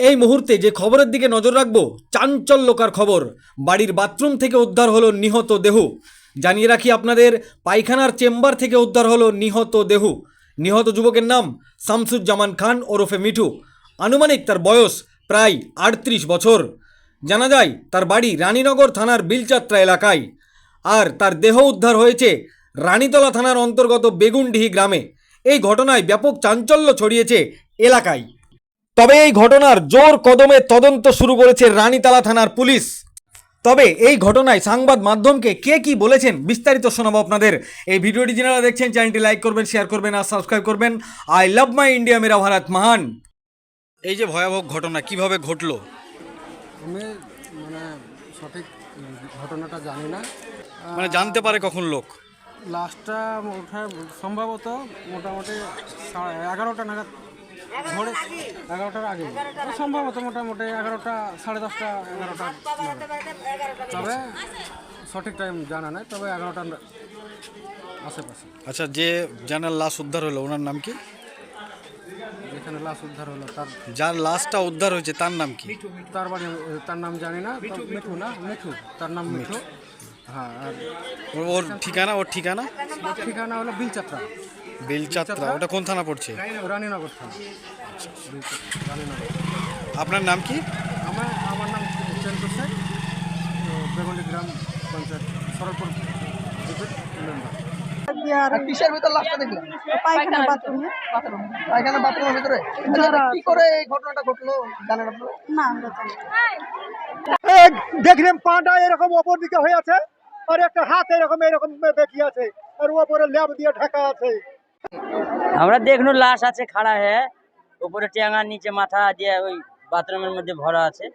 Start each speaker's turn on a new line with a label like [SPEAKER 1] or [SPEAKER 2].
[SPEAKER 1] এই মুহূর্তে যে খবরের দিকে নজর রাখব, চাঞ্চল্যকার খবর। বাড়ির বাথরুম থেকে উদ্ধার হলো নিহত দেহ। জানিয়ে রাখি আপনাদের, পায়খানার চেম্বার থেকে উদ্ধার হলো নিহত দেহ। নিহত যুবকের নাম শামসুজ্জামান খান ওরফে মিঠু। আনুমানিক তার বয়স প্রায় আটত্রিশ বছর। জানা যায়, তার বাড়ি রানীনগর থানার বিলচাত্রা এলাকায়। আর তার দেহ উদ্ধার হয়েছে রানীতলা থানার অন্তর্গত বেগুনডিহি গ্রামে। এই ঘটনায় ব্যাপক চাঞ্চল্য ছড়িয়েছে এলাকায়। তবে এই ঘটনার জোর কদমে তদন্ত শুরু করেছে রানীতলা থানার পুলিশ। তবে এই ঘটনায় সংবাদ মাধ্যমকে কে কি বলেছেন বিস্তারিত শোনাবো আপনাদের। এই ভিডিওটি যারা দেখছেন চ্যানেলটি লাইক করবেন শেয়ার করবেন আর সাবস্ক্রাইব করবেন। আই লাভ মাই ইন্ডিয়া মেরা ভারত মহান। এই যে ভয়াবহ ঘটনা কীভাবে ঘটলো?
[SPEAKER 2] আমি মানে সঠিক ঘটনাটা জানি না।
[SPEAKER 1] মানে জানতে পারে কখন লোক?
[SPEAKER 2] লাস্টটা ওঠার সম্ভবত মোটামুটি এগারোটা নাগাদ ভোরে এগারোটার আগে। সম্ভবত মোটামুটি এগারোটা সাড়ে দশটা এগারোটা। তবে সঠিক টাইম জানা নাই তবে এগারোটার আশেপাশে।
[SPEAKER 1] আচ্ছা যে জানার লাশ উদ্ধার হলো ওনার নাম কি?
[SPEAKER 2] যেখানে লাশ উদ্ধার হলো তার
[SPEAKER 1] যার লাশটা উদ্ধার হয়েছে তার নাম কি?
[SPEAKER 2] তার বাড়ি তার নাম জানি না মিঠু না মিঠু তার নাম মিঠু। হ্যাঁ আর
[SPEAKER 1] ওর- ঠিকানা ওর ঠিকানা?
[SPEAKER 2] ওর ঠিকানা হলো বিলচাত্রা।
[SPEAKER 1] বেলচাত্রা ওটা কোন থানা পড়ছে?
[SPEAKER 2] রানীনগর থানা। রানীনগর
[SPEAKER 1] আপনার নাম কি?
[SPEAKER 2] আমার আমার নাম চন্দ্র শেখ বেগুলি গ্রাম পঞ্চায়েত সরলপুর
[SPEAKER 3] কিসের ভিতর লাশটা দেখলাম
[SPEAKER 4] পায়খানা বাথরুমে।
[SPEAKER 3] পায়খানা বাথরুমের ভিতরে? কি করে এই ঘটনাটা ঘটলো? জানেন আপনারা?
[SPEAKER 4] না আমরা জানি না।
[SPEAKER 5] দেখলাম পাটা এরকম অপর দিকে হয়ে আছে? আর একটা হাত এরকম এরকম বেঁকি আছে। আর ওপরে ল্যাব দিয়ে ঢাকা আছে।
[SPEAKER 6] আমরা দেখল লাশ আছে খাড়া হ্যাঁ। উপরে টেঙার নিচে মাথা দিয়ে ওই বাথরুমের মধ্যে ভরা আছে।